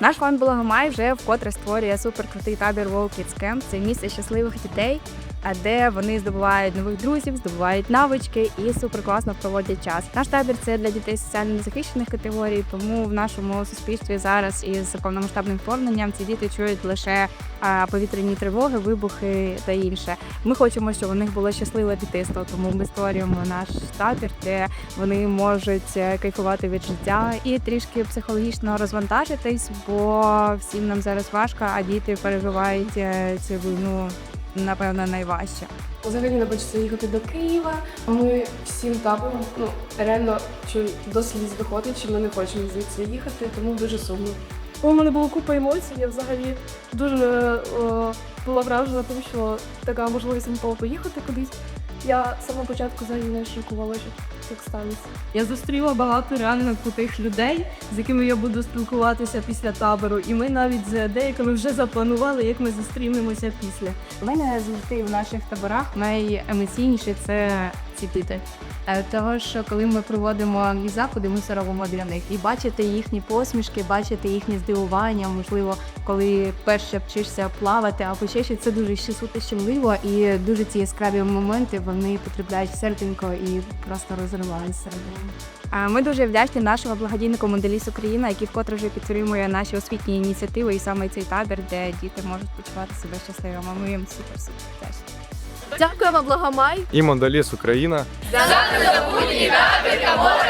Наш фонд Благомай вже вкотре створює суперкрутий табір World Kids Camp. Це місце щасливих дітей, де вони здобувають нових друзів, здобувають навички і суперкласно проводять час. Наш табір це для дітей соціально незахищених категорій, тому в нашому суспільстві зараз із повномасштабним вторгненням ці діти чують лише повітряні тривоги, вибухи та інше. Ми хочемо, щоб у них було щасливе дитинство, тому ми створюємо наш табір, де вони можуть е, кайфувати від життя і трішки психологічно розвантажитись, бо всім нам зараз важко, а діти переживають е, цю війну напевно найважче. Взагалі не хочеться їхати до Києва. Ми всім табором, ну реально чи до сліз виходить, що ми не хочемо звідси їхати, тому дуже сумно. У мене було купа емоцій. Я взагалі дуже е, була вражена тим, що така можливість випала поїхати кудись. Я з самого початку взагалі не шокувала, що так станеться. Я зустріла багато реально крутих людей, з якими я буду спілкуватися після табору. І ми навіть з деякими вже запланували, як ми зустрінемося після. У мене завжди в наших таборах найемоційніше це ці діти. Е, Того, що коли ми проводимо якісь заходи, ми все робимо для них. І бачити їхні посмішки, бачити їхнє здивування, можливо, коли перше вчишся плавати, ще щось, це дуже щасливо. І дуже ці яскраві моменти вони потрапляють серденько і просто розривають середину. Ми дуже вдячні нашому благодійнику Монделіс Україна, який вкотре вже підтримує наші освітні ініціативи і саме цей табір, де діти можуть почувати себе щасливими. Ми їм супер супер вдячні. Дякуємо, Благомай! і Мондоліс Україна. За незабутній табір та море!